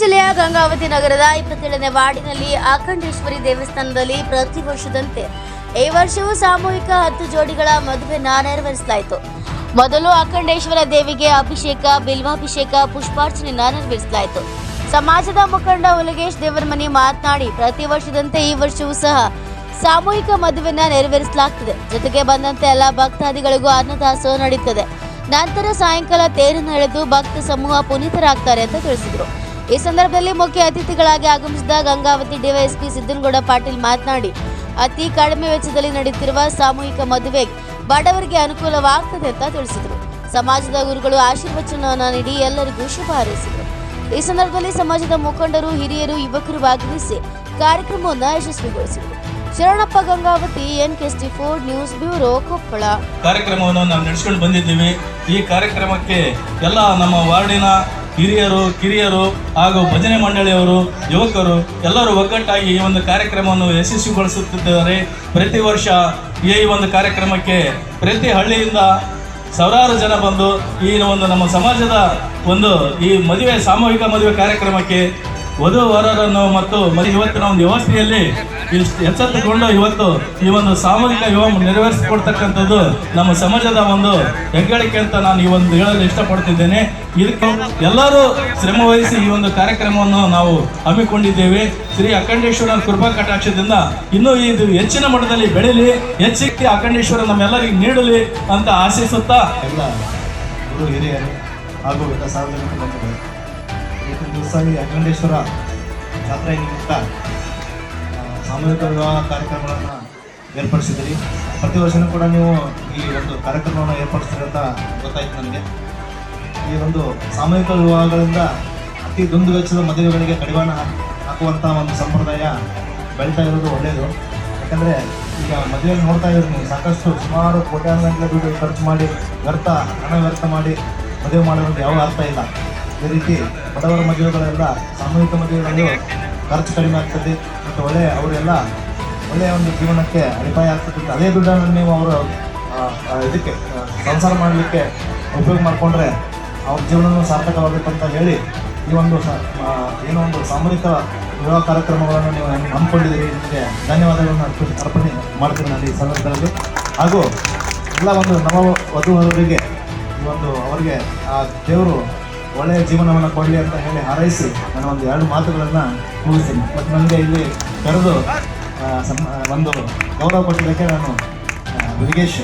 ಜಿಲ್ಲೆಯ ಗಂಗಾವತಿ ನಗರದ ಇಪ್ಪತ್ತೇಳನೇ ವಾರ್ಡಿನಲ್ಲಿ ಅಖಂಡೇಶ್ವರಿ ದೇವಸ್ಥಾನದಲ್ಲಿ ಪ್ರತಿ ವರ್ಷದಂತೆ ಈ ವರ್ಷವೂ ಸಾಮೂಹಿಕ ಹತ್ತು ಜೋಡಿಗಳ ಮದುವೆನ ನೆರವೇರಿಸಲಾಯಿತು ಮೊದಲು ಅಖಂಡೇಶ್ವರ ದೇವಿಗೆ ಅಭಿಷೇಕ, ಬಿಲ್ವಾಭಿಷೇಕ, ಪುಷ್ಪಾರ್ಚನೆ ನೆರವೇರಿಸಲಾಯಿತು ಸಮಾಜದ ಮುಖಂಡ ಉಲಗೇಶ್ ದೇವರಮನಿ ಮಾತನಾಡಿ, ಪ್ರತಿ ವರ್ಷದಂತೆ ಈ ವರ್ಷವೂ ಸಹ ಸಾಮೂಹಿಕ ಮದುವೆನ ನೆರವೇರಿಸಲಾಗ್ತದೆ. ಜೊತೆಗೆ ಬಂದಂತೆ ಎಲ್ಲ ಭಕ್ತಾದಿಗಳಿಗೂ ಅನ್ನದಾಸೋಹ ನಡೆಯುತ್ತದೆ. ನಂತರ ಸಾಯಂಕಾಲ ತೇರನ್ನು ಎಳೆದು ಭಕ್ತ ಸಮೂಹ ಪುನೀತರಾಗ್ತಾರೆ ಅಂತ ತಿಳಿಸಿದರು. ಈ ಸಂದರ್ಭದಲ್ಲಿ ಮುಖ್ಯ ಅತಿಥಿಗಳಾಗಿ ಆಗಮಿಸಿದ ಗಂಗಾವತಿ ಡಿವೈಎಸ್ಪಿ ಸಿದ್ದನಗೌಡ ಪಾಟೀಲ್ ಮಾತನಾಡಿ, ಅತಿ ಕಡಿಮೆ ವೆಚ್ಚದಲ್ಲಿ ನಡೆಯುತ್ತಿರುವ ಸಾಮೂಹಿಕ ಮದುವೆ ಬಡವರಿಗೆ ಅನುಕೂಲವಾಗ್ತದೆ ಅಂತ ತಿಳಿಸಿದರು. ಸಮಾಜದ ಗುರುಗಳು ಆಶೀರ್ವಚನವನ್ನು ನೀಡಿ ಎಲ್ಲರಿಗೂ ಶುಭ ಹಾರೈಸಿದರು. ಈ ಸಂದರ್ಭದಲ್ಲಿ ಸಮಾಜದ ಮುಖಂಡರು, ಹಿರಿಯರು, ಯುವಕರು ಭಾಗವಹಿಸಿ ಕಾರ್ಯಕ್ರಮವನ್ನು ಯಶಸ್ವಿಗೊಳಿಸಿದರು. ಶರಣಪ್ಪ ಗಂಗಾವತಿ ಎನ್ ಕೆಸ್ಟಿ ಫೋರ್ ನ್ಯೂಸ್ ಬ್ಯೂರೋ ಕೊಪ್ಪಳ. ಕಾರ್ಯಕ್ರಮವನ್ನು ನಾವು ನಡೆಸಿಕೊಂಡು ಬಂದಿದ್ದೀವಿ. ಈ ಕಾರ್ಯಕ್ರಮಕ್ಕೆ ಎಲ್ಲ ನಮ್ಮ ವಾರ್ಡಿನ ಹಿರಿಯರು, ಕಿರಿಯರು ಹಾಗೂ ಭಜನೆ ಮಂಡಳಿಯವರು, ಯುವಕರು ಎಲ್ಲರೂ ಒಗ್ಗಟ್ಟಾಗಿ ಈ ಒಂದು ಕಾರ್ಯಕ್ರಮವನ್ನು ಯಶಸ್ವಿಗೊಳಿಸುತ್ತಿದ್ದಾರೆ. ಪ್ರತಿ ವರ್ಷ ಈ ಒಂದು ಕಾರ್ಯಕ್ರಮಕ್ಕೆ ಪ್ರತಿ ಹಳ್ಳಿಯಿಂದ ಸಾವಿರಾರು ಜನ ಬಂದು ಈ ಒಂದು ನಮ್ಮ ಸಮಾಜದ ಒಂದು ಈ ಮದುವೆ, ಸಾಮೂಹಿಕ ಮದುವೆ ಕಾರ್ಯಕ್ರಮಕ್ಕೆ ವಧು ವರರನ್ನು ಮತ್ತು ಮತ್ತೆ ಇವತ್ತಿನ ಒಂದು ವ್ಯವಸ್ಥೆಯಲ್ಲಿ ಎಚ್ಚೆತ್ತುಕೊಂಡು ಇವತ್ತು ಈ ಒಂದು ಸಾಮೂಹಿಕ ವಿವಾಹ ನೆರವೇರಿಸಿಕೊಡ್ತಕ್ಕಂಥದ್ದು ನಮ್ಮ ಸಮಾಜದ ಒಂದು ಹೆಗ್ಗಳಿಕೆ ಅಂತ ನಾನು ಈ ಒಂದು ಹೇಳಲು ಇಷ್ಟಪಡ್ತಿದ್ದೇನೆ. ಇದಕ್ಕೆ ಎಲ್ಲರೂ ಶ್ರಮ ವಹಿಸಿ ಈ ಒಂದು ಕಾರ್ಯಕ್ರಮವನ್ನು ನಾವು ಹಮ್ಮಿಕೊಂಡಿದ್ದೇವೆ. ಶ್ರೀ ಅಖಂಡೇಶ್ವರ ಕೃಪಾ ಕಟಾಕ್ಷದಿಂದ ಇನ್ನೂ ಇದು ಹೆಚ್ಚಿನ ಮಟ್ಟದಲ್ಲಿ ಬೆಳೀಲಿ, ಹೆಚ್ಚಿಗೆ ಅಖಂಡೇಶ್ವರ ನಮ್ಮೆಲ್ಲರಿಗೆ ನೀಡಲಿ ಅಂತ ಆಶಿಸುತ್ತಾ. ಎಲ್ಲ ಹಿರಿಯರು ಹಾಗೂ ಎಲ್ಲ ಈ ಅಖಂಡೇಶ್ವರ ಜಾತ್ರೆ ನಿಮಿತ್ತ ಸಾಮೂಹಿಕ ವಿವಾಹ ಕಾರ್ಯಕ್ರಮಗಳನ್ನು ಏರ್ಪಡಿಸಿದಿರಿ ಪ್ರತಿ ವರ್ಷನೂ ಕೂಡ ನೀವು ಈ ಒಂದು ಕಾರ್ಯಕ್ರಮವನ್ನು ಏರ್ಪಡಿಸ್ತೀರಿ ಅಂತ ಗೊತ್ತಾಯ್ತು ನನಗೆ ಈ ಒಂದು ಸಾಮೂಹಿಕ ವಿವಾಹಗಳಿಂದ ಅತಿ ದುಂದು ವೆಚ್ಚದ ಮದುವೆಗಳಿಗೆ ಕಡಿವಾಣ ಹಾಕ್- ಹಾಕುವಂಥ ಒಂದು ಸಂಪ್ರದಾಯ ಬೆಳೀತಾ ಇರೋದು ಒಳ್ಳೆಯದು ಯಾಕಂದರೆ ಈಗ ಮದುವೆ ನೋಡ್ತಾ ಇರೋದು ಸಾಕಷ್ಟು ಸುಮಾರು ಕೋಟ್ಯಾಂತರ ದುಡ್ಡು ಖರ್ಚು ಮಾಡಿ, ವ್ಯರ್ಥ, ಹಣ ವ್ಯರ್ಥ ಮಾಡಿ ಮದುವೆ ಮಾಡೋದು ಯಾವಾಗ ಅರ್ಥ ಇಲ್ಲ. ಈ ರೀತಿ ಬಡವರ ಮದುವೆಗಳೆಲ್ಲ ಸಾಮೂಹಿಕ ಮದುವೆಗಳು ಖರ್ಚು ಕಡಿಮೆ ಆಗ್ತದೆ ಮತ್ತು ಒಳ್ಳೆಯ, ಅವರೆಲ್ಲ ಒಳ್ಳೆಯ ಒಂದು ಜೀವನಕ್ಕೆ ಅಡಿಪಾಯ ಆಗ್ತದೆ. ಅದೇ ದುಡ್ಡನ್ನು ನೀವು ಅವರು ಇದಕ್ಕೆ ಸಂಸಾರ ಮಾಡಲಿಕ್ಕೆ ಉಪಯೋಗ ಮಾಡಿಕೊಂಡ್ರೆ ಅವ್ರ ಜೀವನವೂ ಅಂತ ಹೇಳಿ ಈ ಒಂದು ಏನೋ ಒಂದು ಸಾಮೂಹಿಕ ವಿವಾಹ ಕಾರ್ಯಕ್ರಮಗಳನ್ನು ನೀವು ಹಮ್ಮಿಕೊಂಡಿದ್ದೀರಿ ನಿಮಗೆ ಧನ್ಯವಾದಗಳನ್ನು ಅರ್ಪಣೆ ಅರ್ಪಣೆ ಮಾಡ್ತೀನಿ ನಾನು ಈ ಸಂದರ್ಭದಲ್ಲಿ. ಹಾಗೂ ಎಲ್ಲ ಒಂದು ನವ ವಧುವರರಿಗೆ ಈ ಒಂದು ಅವರಿಗೆ ಆ ದೇವರು ಒಳ್ಳೆಯ ಜೀವನವನ್ನು ಕೊಡಲಿ ಅಂತ ಹೇಳಿ ಹಾರೈಸಿ ನಾನು ಒಂದು ಎರಡು ಮಾತುಗಳನ್ನು ಮುಗಿಸ್ತೀನಿ. ಮತ್ತು ನನಗೆ ಇಲ್ಲಿ ಕರೆದು ಒಂದು ಗೌರವ ಕೊಟ್ಟಿದ್ದಕ್ಕೆ ನಾನು ಮುರುಗೇಶ್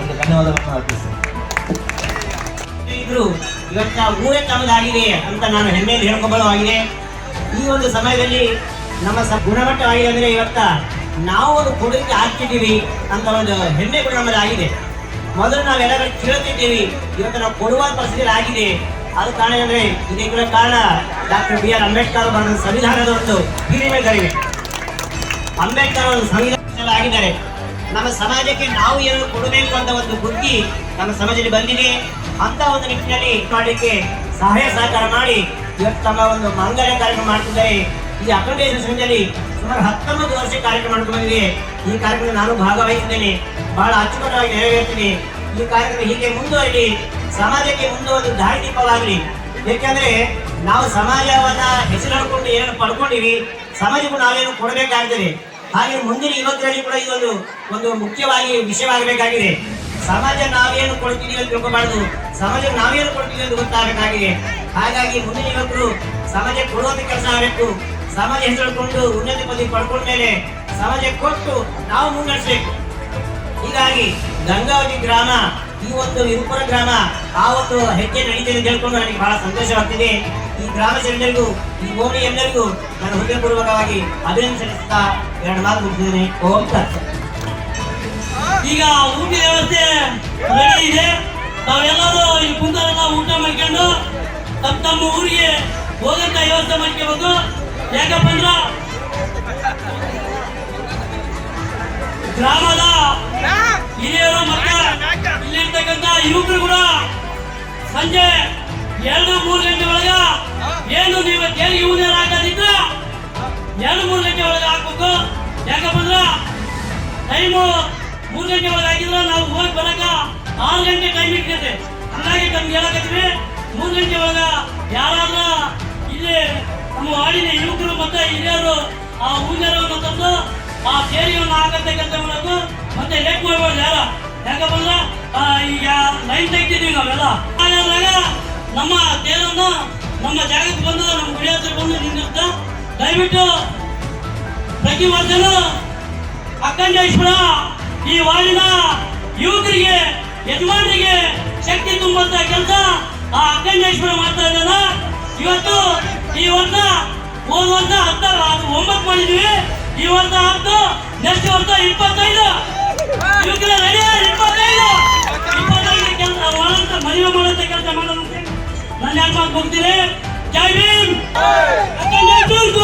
ಒಂದು ಧನ್ಯವಾದಗಳನ್ನು ಅರ್ಪಿಸ್ತೀನಿ. ಇವತ್ತ ಊರೇ ತಮ್ಮದಾಗಿದೆ ಅಂತ ನಾನು ಹೆಮ್ಮೆಯಲ್ಲಿ ಹೇಳ್ಕೊಬಲವಾಗಿದೆ ಈ ಒಂದು ಸಮಯದಲ್ಲಿ ನಮ್ಮ ಸ, ಗುಣಮಟ್ಟವಾಗಿದೆ ಅಂದರೆ ಇವತ್ತ ನಾವು ಒಂದು ಕೊಡುಗೆ ಹಾಕ್ತಿದ್ದೀವಿ ಅಂತ ಒಂದು ಹೆಮ್ಮೆ ಕೂಡ ನಮ್ಮಲ್ಲಿ ಆಗಿದೆ ಮೊದಲು ನಾವೆಲ್ಲರೂ ಕೇಳ್ತಿದ್ದೀವಿ, ಇವತ್ತು ನಾವು ಕೊಡುವ ಪರಿಸ್ಥಿತಿ ಆಗಿದೆ. ಅದು ಕಾರಣ ಏನಂದ್ರೆ, ಇದಕ್ಕೆ ಕಾರಣ ಡಾಕ್ಟರ್ ಬಿ ಆರ್ ಅಂಬೇಡ್ಕರ್ ಬರೆದ ಸಂವಿಧಾನದ ಒಂದು ಹಿರಿಮೆಗಳಿವೆ ಅಂಬೇಡ್ಕರ್ ಅವರು ಸಂವಿಧಾನ ಆಗಿದ್ದಾರೆ. ನಮ್ಮ ಸಮಾಜಕ್ಕೆ ನಾವು ಏನು ಕೊಡಬೇಕು ಅಂತ ಒಂದು ಬುದ್ಧಿ ನಮ್ಮ ಸಮಾಜದಲ್ಲಿ ಬಂದಿದೆ. ಅಂತ ಒಂದು ನಿಟ್ಟಿನಲ್ಲಿ ಮಾಡಲಿಕ್ಕೆ ಸಹಾಯ ಸಹಕಾರ ಮಾಡಿ ಇವತ್ತು ತಮ್ಮ ಒಂದು ಮಂಗಲ ಕಾರ್ಯಕ್ರಮ ಮಾಡ್ತಿದ್ದಾರೆ. ಈ ಅಖಂಡೇಶ್ವರ ಸಂಘದಲ್ಲಿ ಸುಮಾರು ಹತ್ತೊಂಬತ್ತು ವರ್ಷ ಕಾರ್ಯಕ್ರಮ ಮಾಡ್ಕೊಂಡಿದೆ ಈ ಕಾರ್ಯಕ್ರಮ ನಾನು ಭಾಗವಹಿಸಿದ್ದೇನೆ. ಬಹಳ ಅಚ್ಚುಕಟ್ಟಾಗಿ ನೆರವೇರ್ತೀನಿ. ಈ ಕಾರ್ಯಕ್ರಮ ಹೀಗೆ ಮುಂದುವರಲಿ. ಸಮಾಜಕ್ಕೆ ಮುಂದೆ ಒಂದು ದಾರಿದೀಪವಾಗಲಿ ಏಕೆಂದ್ರೆ ನಾವು ಸಮಾಜವನ್ನ ಹೆಸರಿಡ್ಕೊಂಡು ಏನು ಪಡ್ಕೊಂಡಿವಿ, ಸಮಾಜಕ್ಕೂ ನಾವೇನು ಕೊಡಬೇಕಾಗ್ತದೆ ಹಾಗೆ ಮುಂದಿನ ಯುವಕರಲ್ಲಿ ಕೂಡ ಇದೊಂದು, ಒಂದು ಮುಖ್ಯವಾಗಿ ವಿಷಯವಾಗಬೇಕಾಗಿದೆ. ಸಮಾಜ ನಾವೇನು ಕೊಡ್ತೀವಿ ಅಂತ ತಿಳ್ಕೊಬಾರ್ದು. ಸಮಾಜ ನಾವೇನು ಕೊಡ್ತೀವಿ ಅಂತ ಗೊತ್ತಾಗಬೇಕಾಗಿದೆ. ಹಾಗಾಗಿ ಮುಂದಿನ ಯುವಕರು ಸಮಾಜಕ್ಕೆ ಕೊಡುವಂತ ಕೆಲಸ ಆಗಬೇಕು. ಸಮಾಜ ಹೆಸರಿಡ್ಕೊಂಡು ಉನ್ನತಿ ಪದವಿ ಪಡ್ಕೊಂಡ ಮೇಲೆ ಸಮಾಜಕ್ಕೆ ಕೊಟ್ಟು ನಾವು ಮುನ್ನಡೆಸಬೇಕು ಹೀಗಾಗಿ ಗಂಗಾವತಿ ಗ್ರಾಮ ಈ ಒಂದು ವಿರುಪುರ ಗ್ರಾಮ ಆ ಒಂದು ಹೆಜ್ಜೆ ನಡೀತಿದೆ ಅಂತ ಹೇಳ್ಕೊಂಡು ನನಗೆ ಬಹಳ ಸಂತೋಷವಾಗ್ತಿದೆ ಈ ಗ್ರಾಮ ಜನರಿಗೂ, ಈ ಓಣಿ ಎಲ್ಲರಿಗೂ ನಾನು ಹೃದಯಪೂರ್ವಕವಾಗಿ ಅಭಿನಂದಿಸುತ್ತಾ ಎರಡು ಮಾತು ಮುಗಿಸಿದ್ದೇನೆ. ಓಂ ತತ್ಸತ್. ಈಗ ಊಟ ವ್ಯವಸ್ಥೆ ಇದೆ. ತಾವೆಲ್ಲರೂ ಇಲ್ಲಿ ಕುಂತರೆಲ್ಲ ಊಟ ಮಾಡ್ಕೊಂಡು ತಮ್ಮ ತಮ್ಮ ಊರಿಗೆ ಹೋಗಂತ ವ್ಯವಸ್ಥೆ ಮಾಡ್ಕೋಬೇಕು. ಯಾಕಪ್ಪ ಎರಡು ಮೂರು ಗಂಟೆ ಒಳಗ ಏನು ನೀವು ಕೇಳಿ ಯೂನಿಯನ್ ಹಾಕೋದಿದ್ರ ಎರಡು ಮೂರು ಗಂಟೆ ಒಳಗೆ ಹಾಕ್ಬೇಕು. ಯಾಕಪ್ಪ ಅಂದ್ರ ಟೈಮು ಮೂರು ಗಂಟೆ ಒಳಗೆ ಹಾಕಿದ್ರೆ ನಾವು ಹೋಗಿ ಬರಕ ಆರು ಗಂಟೆ ಟೈಮ್ ಇರ್ತೈತೆ ಹಂಗಾಗಿ ನಮ್ಗೆ ಹೇಳಕತ್ತೀವಿ, ಮೂರು ಗಂಟೆ ಒಳಗ ಯಾರಾದ್ರೂ ಇಲ್ಲಿ ಆ ಹೂಜರವನ್ನು ತಂದು ಆ ಸೇರಿಯನ್ನು ಹಾಕತಕ್ಕಂಥ ಮೂಲಕ ಮತ್ತೆ ಲೇಟ್ ಮಾಡ್ಬೋದು ಯಾರ ಯಾಕಪ್ಪ ಈಗ ಲೈನ್ ತೆಗ್ದಿದ್ದೀವಿ ನಾವೆಲ್ಲ. ಹಾಗಾದಾಗ ನಮ್ಮ ತೇರನ್ನು ನಮ್ಮ ಜಾಗಕ್ಕೆ ಬಂದು ನಮ್ಮ ಗುಡಿ ಹತ್ರ ಬಂದು ನಿಂತಿರ್ತ. ದಯವಿಟ್ಟು ಪ್ರತಿ ವರ್ಷನೂ ಅಕ್ಕಂಡೇಶ್ವರ ಈ ವಾರ್ಡಿನ ಯುವಕರಿಗೆ, ಯಜಮಾನರಿಗೆ ಶಕ್ತಿ ತುಂಬುವಂತ ಕೆಲಸ ಆ ಅಕ್ಕಂಡೇಶ್ವರ ಮಾಡ್ತಾ ಇದ್ದಾನ. ಇವತ್ತು ಈ ವರ್ಷ, ಹೋದ ವರ್ಷ ಹತ್ತ ಒಂಬತ್ತು ಮಾಡಿದ್ವಿ ಈ ವರ್ಷ ಹತ್ತು, ನೆಕ್ಸ್ಟ್ ವರ್ಷ ಇಪ್ಪತ್ತೈದು. যোগ দিলে যাইবেন হ্যাঁ। এত নেতৃত্ব